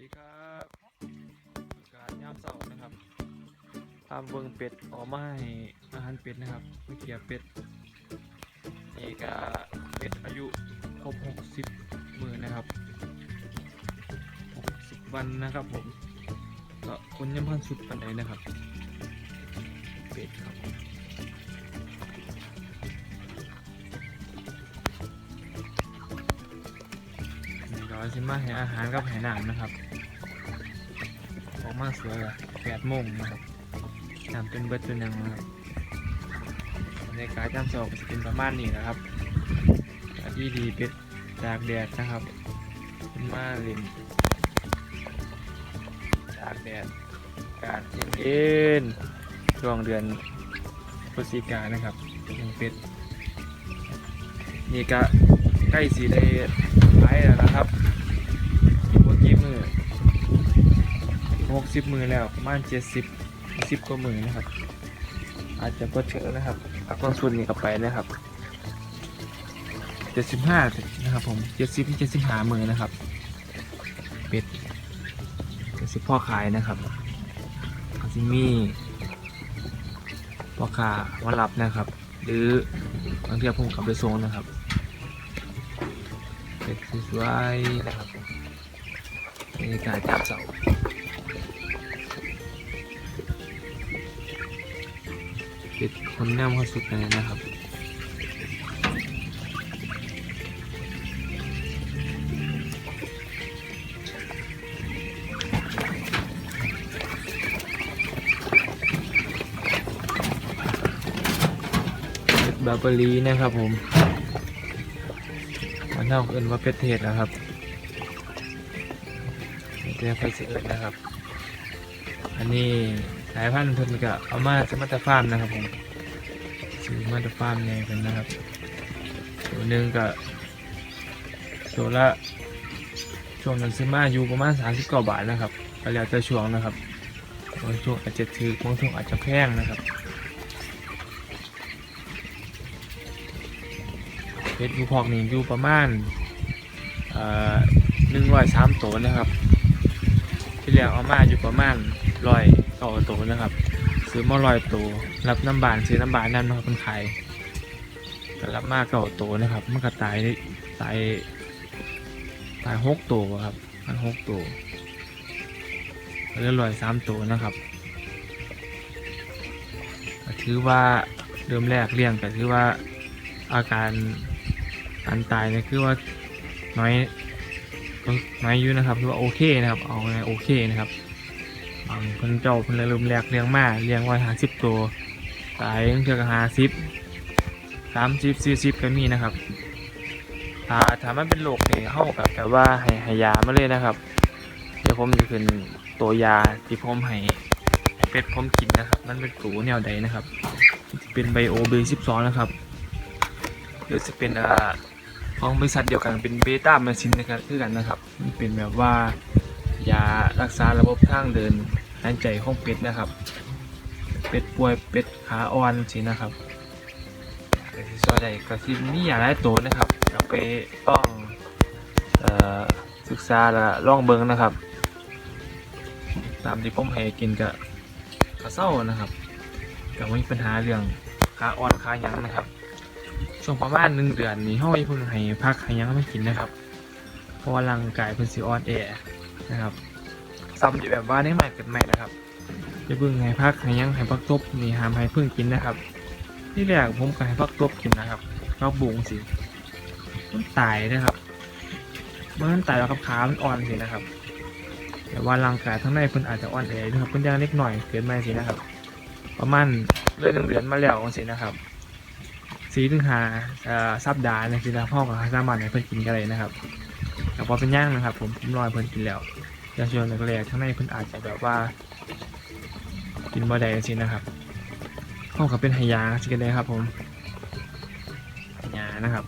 ดีครับอากาศยามเสาร์นะครับตามเบิงเป็ดออกมาให้อาหารเป็ดนะครับไม่เกียเป็ดนี่ก็เป็ดอายุครบ60มือนะครับ60วันนะครับผมก็คนยังพันสุดปันไหนนะครับเป็ดครับผม นี่ก็จะมาให้อาหารกับให้น้ำนะครับ ออกมาสวยอะแปดโมงนะครับน้ำเป็นเบิดเป็นยังนะครับในการจำสอบจะเป็นประมาณนี้นะครับที่ดีเป็ดจากแดดนะครับขึ้นมาเล่นจากแดดอากาศเย็นช่วงเดือนพฤศจิกายนนะครับยังเป็ดนี่ก็ใกล้สีได้ไล่แล้วนะครับเมื่อกี้มือ หกสิบมือแล้วประมาณเจ็ดสิบสิบกว่ามือนะครับ อาจจะเปิดเจอนะครับอักบางส่วนนี้กลับไปนะครับเจ็ดสิบห้านะครับผมเจ็ดสิบเจ็ดสิบห้ามือนะครับเป็ดเจ็ดสิบพ่อขายนะครับซิมี่พ่อค้ามารับนะครับ หรือบางทีผมขับไปส่งนะครับเป็ดสวยๆนะครับบรรยากาศจับเสา ติดคนแนมเขาสุดเลยนะครับเป็ดบาเบอรีนะครับผมมันเท่าเอินว่าเป็ดเทศนะครับเรียกไปเสือนะครับ อันนี้ สายพันธุ์เพิ่นก็เอามาจะมาแตฟาร์มนะครับผมซื้อมาตฟาร์มไงกันนะครับ ตัวหนึ่งก็ตัวละช่วงนั้นซื้อมาอยู่ประมาณ39บาทนะครับก็แล้วแต่ช่วงนะครับบางช่วงอาจจะถือบางช่วงอาจจะแพงนะครับเพชรบูพอกนี่อยู่ประมาณหนึ่งร้อยสามตัวนะครับ ที่เหลือเอามาอยู่ประมาณ ร้อยต่อตัวนะครับ ซื้อมาร้อยตัวรับน้ำบานซื้อน้ำบานนั่นมาคนขายก็รับมาเก่าตัวนะครับมันก็ตายตายตายหกตัวครับมันหกตัวเหลือร้อยสามตัวนะครับถือว่าเริ่มแรกเลี้ยงก็ถือว่าอาการการตายเนี่ยคือว่าน้อยน้อยอยู่นะครับคือว่าโอเคนะครับ เอาไงโอเคนะครับ บางคนเจ้าคนเลยลืมแรกเลี้ยงมาเลี้ยงไว้หาสิบตัวตายตั้งเทือกหาสิบสามสิบสี่สิบก็มีนะครับถ้าถ้ามันเป็นโรคเนี่ยเข้ากับแต่ว่าให้ให้ยามาเลยนะครับ เดี๋ยวผมจะขึ้นตัวยาที่ผมให้เป็ดผมกินนะครับ มันเป็นตูแนวใดนะครับเป็นไบโอเบสิบสองนะครับหรือจะเป็นอ่าของบริษัทเดียวกันเป็นเบต้าแมชินนะครับคือกันนะครับมันเป็นแบบว่ายา รักษาระบบทางเดินหายใจของเป็ดนะครับ เป็ดป่วยเป็ดขาอ่อนสินะครับแต่ที่ซอยใดก็ที่มียาหลายตัวนะครับเราไปต้องเอ่อศึกษาและลองเบิงนะครับ ตามที่ผมให้กินกับกระเซ้านะครับก็ไม่มีปัญหาเรื่องขาอ่อนขาหยังนะครับช่วงประมาณหนึ่งเดือนนี้ห้อยเพิ่งให้พักให้ยังไม่กินนะครับ เพราะว่าร่างกายเพิ่นสิอ่อนแอนะครับ ซ้ำอยู่แบบว่าได้ใหม่เกิดใหม่นะครับจะเพิ่งให้พักให้หยังให้พักตบนี่หามให้เพิ่งกินนะครับ ที่แรกผมก็ให้พักตบกินนะครับพักบุงสิมันตายนะครับเมื่อมันตายแล้วครับขามันอ่อนสินะครับ แต่ว่าร่างกายทั้งในเพิ่นอาจจะอ่อนแอนะครับเพิ่นยังเล็กหน่อยเกิดใหม่สินะครับ ประมาณเดือนหนึ่งเดือนมาแล้วสินะครับสีถึงหาเอ่อสัปดาในสินะพ่อกับสามารถให้เพิ่นกินกันเลยนะครับแต่พอเป็นย่างนะครับ ผมผมรอยเพิ่นกินแล้ว แต่ช่วงแรกๆข้างในเพิ่นอาจจะแบบว่า กินบ่ได้สินะครับพ่อกับเป็นไหยาสิกันเลยครับ ผมไหยานะครับ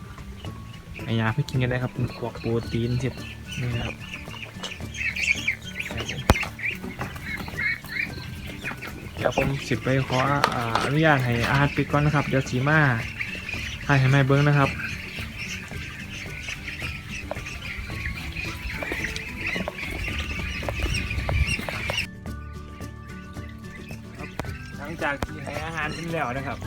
ไหยาเพื่อกินกันได้ครับเป็นพวกโปรตีนสิบนี่นะครับเดี๋ยวผมสิบไปขออ่าอนุญาตให้อาหารปิดก่อนนะครับเดี๋ยวสีมาถ่ายให้แม่เบิ้งนะครับ จากที่ให้อาหารเป็นแล้วนะครับ